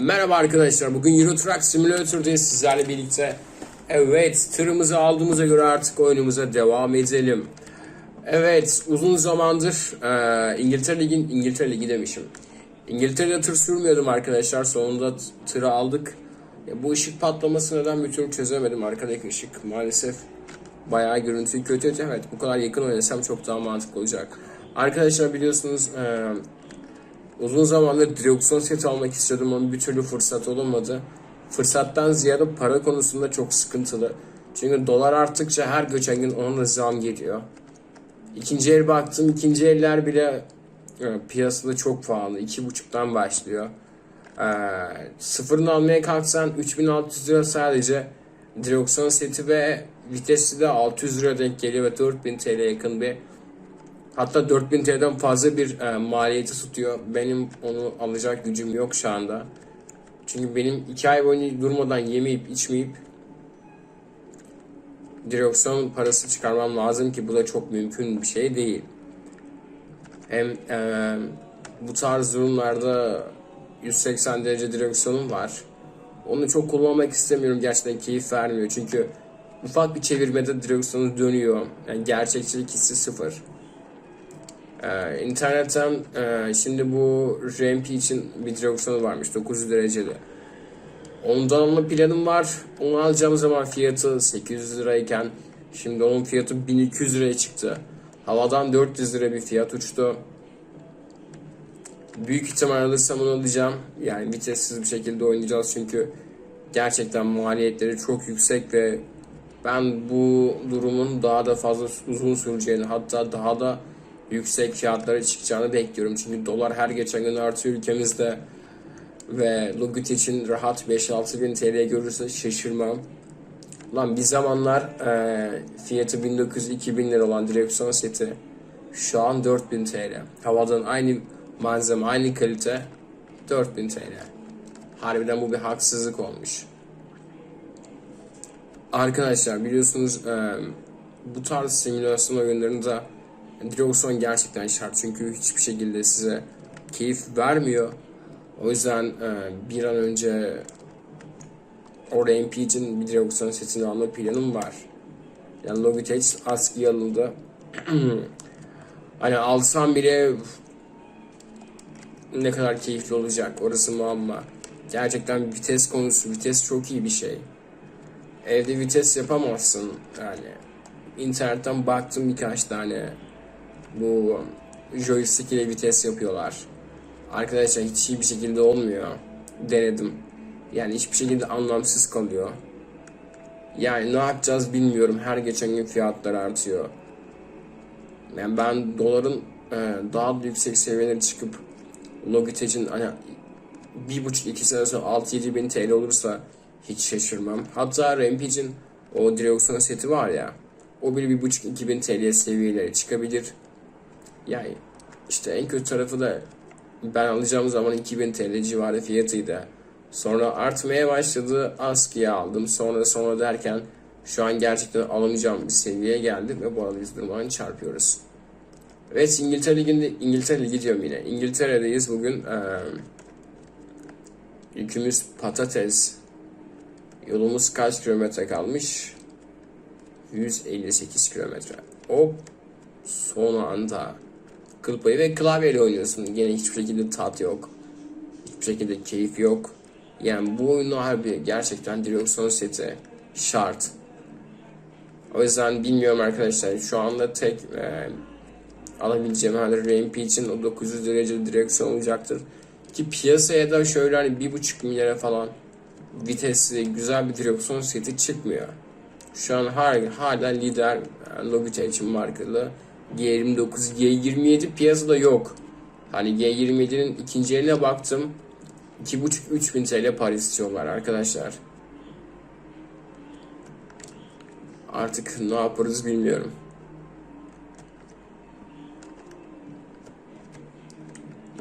Merhaba arkadaşlar. Bugün Euro Truck Simulator'dayız sizlerle birlikte. Evet, tırımızı aldığımıza göre artık oyunumuza devam edelim. Evet, uzun zamandır e, İngiltere Ligi, İngiltere Ligi demişim. İngiltere'de tır sürmüyordum arkadaşlar. Sonunda tırı aldık. Ya, bu ışık patlaması neden bir türlü çözemedim. Arkadaki ışık maalesef bayağı görüntü kötü. Evet, bu kadar yakın oynasam çok daha mantıklı olacak. Arkadaşlar biliyorsunuz e, Uzun zamandır direksiyon seti almak istiyordum ama bir türlü fırsat olamadı. Fırsattan ziyade para konusunda çok sıkıntılı. Çünkü dolar arttıkça her geçen gün ona zam geliyor. İkinci el baktım. ikinci eller bile e, piyasada çok pahalı. 2.5'tan başlıyor. E, sıfırını almaya kalksan 3600 lira sadece direksiyon seti ve vitesi de 600 lira denk geliyor ve 4000 TL yakın bir Hatta 4000 TL'den fazla bir e, maliyeti tutuyor. Benim onu alacak gücüm yok şu anda. Çünkü benim 2 ay boyunca durmadan yemeyip içmeyip direksiyon parası çıkarmam lazım ki bu da çok mümkün bir şey değil. Hem e, bu tarz durumlarda 180 derece direksiyonum var. Onu çok kullanmak istemiyorum. Gerçekten keyif vermiyor. Çünkü ufak bir çevirmede direksiyonu dönüyor. Yani gerçekçilik hissi sıfır. Ee, internetten e, şimdi bu ramp için bir direksiyonu varmış 900 dereceli. Ondan alma planım var. Onu alacağım zaman fiyatı 800 lirayken şimdi onun fiyatı 1200 liraya çıktı. Havadan 400 lira bir fiyat uçtu. Büyük ihtimal alırsam onu alacağım. Yani vitessiz bir şekilde oynayacağız çünkü gerçekten maliyetleri çok yüksek ve ben bu durumun daha da fazla uzun süreceğini hatta daha da yüksek fiyatlara çıkacağını bekliyorum. Çünkü dolar her geçen gün artıyor ülkemizde ve Logitech'in rahat 5-6 bin TL görürse şaşırmam. Lan bir zamanlar e, fiyatı 1900-2000 lira olan direksiyon seti şu an 4000 TL. Havadan aynı malzeme, aynı kalite 4000 TL. Harbiden bu bir haksızlık olmuş. Arkadaşlar biliyorsunuz e, bu tarz simülasyon oyunlarında direksiyon gerçekten şart çünkü hiçbir şekilde size keyif vermiyor. O yüzden e, bir an önce o ramp için bir direksiyon setini alma planım var. Yani Logitech askıya alındı. hani alsam bile ne kadar keyifli olacak orası muamma. Gerçekten vites konusu, vites çok iyi bir şey. Evde vites yapamazsın yani. İnternetten baktım birkaç tane bu joystick ile vites yapıyorlar. Arkadaşlar hiç iyi bir şekilde olmuyor. Denedim. Yani hiçbir şekilde anlamsız kalıyor. Yani ne yapacağız bilmiyorum. Her geçen gün fiyatlar artıyor. Yani ben doların e, daha da yüksek seviyelere çıkıp Logitech'in hani bir buçuk iki sene sonra 6-7 bin TL olursa hiç şaşırmam. Hatta Rampage'in o direksiyon seti var ya o bile bir buçuk iki bin TL seviyelere çıkabilir. Yani işte en kötü tarafı da ben alacağım zaman 2000 TL civarı fiyatıydı. Sonra artmaya başladı. Askıya aldım. Sonra sonra derken şu an gerçekten alamayacağım bir seviyeye geldim ve bu arada biz durmadan çarpıyoruz. Evet İngiltere Ligi'nde İngiltere Ligi diyorum yine. İngiltere'deyiz bugün. Ee, yükümüz patates. Yolumuz kaç kilometre kalmış? 158 kilometre. Hop son anda kıl ve klavyeyle oynuyorsun. Gene hiçbir şekilde tat yok. Hiçbir şekilde keyif yok. Yani bu oyunu harbi gerçekten direksiyon seti şart. O yüzden bilmiyorum arkadaşlar. Şu anda tek e, alabileceğim herhalde Rampage'in o 900 derece direksiyon olacaktır. Ki piyasaya da şöyle hani 1.5 milyara falan vitesli güzel bir direksiyon seti çıkmıyor. Şu an hala, lider yani Logitech'in markalı G29, G27 piyasada yok. Hani G27'nin ikinci eline baktım. 2.5-3 bin TL para istiyorlar arkadaşlar. Artık ne yaparız bilmiyorum.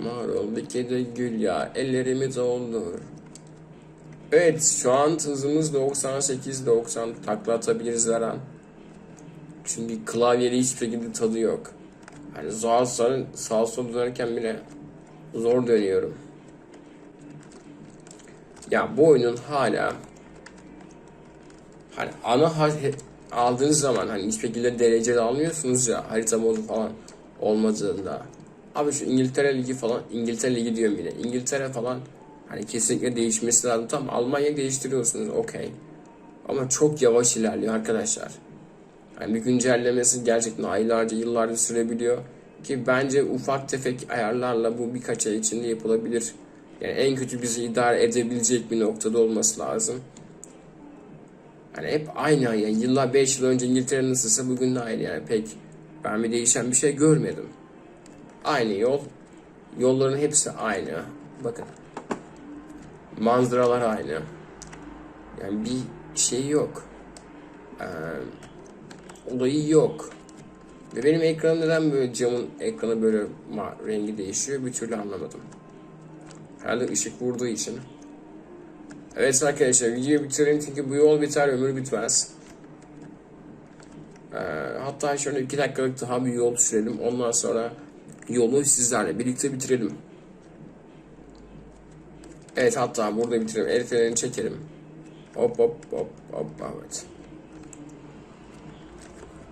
Marul bir kedi gül ya ellerimi doldur. Evet şu an hızımız 98-90 takla atabiliriz her an. Çünkü klavyede hiçbir şekilde tadı yok. Hani sağ sağa, sağa sola dönerken bile zor dönüyorum. Ya bu oyunun hala hani ana aldığınız zaman hani hiçbir şekilde dereceli almıyorsunuz ya harita modu falan olmadığında. Abi şu İngiltere Ligi falan İngiltere Ligi diyorum yine. İngiltere falan hani kesinlikle değişmesi lazım. Tam Almanya değiştiriyorsunuz okey. Ama çok yavaş ilerliyor arkadaşlar. Yani bir güncellemesi gerçekten aylarca yıllarca sürebiliyor. Ki bence ufak tefek ayarlarla bu birkaç ay içinde yapılabilir. Yani en kötü bizi idare edebilecek bir noktada olması lazım. Hani hep aynı yani yıllar 5 yıl önce İngiltere nasılsa bugün de aynı yani pek ben bir değişen bir şey görmedim. Aynı yol. Yolların hepsi aynı. Bakın. Manzaralar aynı. Yani bir şey yok. Ee, olayı yok. Ve benim ekranım neden böyle camın ekranı böyle rengi değişiyor bir türlü anlamadım. Herhalde ışık vurduğu için. Evet arkadaşlar videoyu bitirelim çünkü bu yol biter ömür bitmez. Ee, hatta şöyle iki dakikalık daha bir yol sürelim. Ondan sonra yolu sizlerle birlikte bitirelim. Evet hatta burada bitirelim. El çekelim. Hop hop hop hop evet.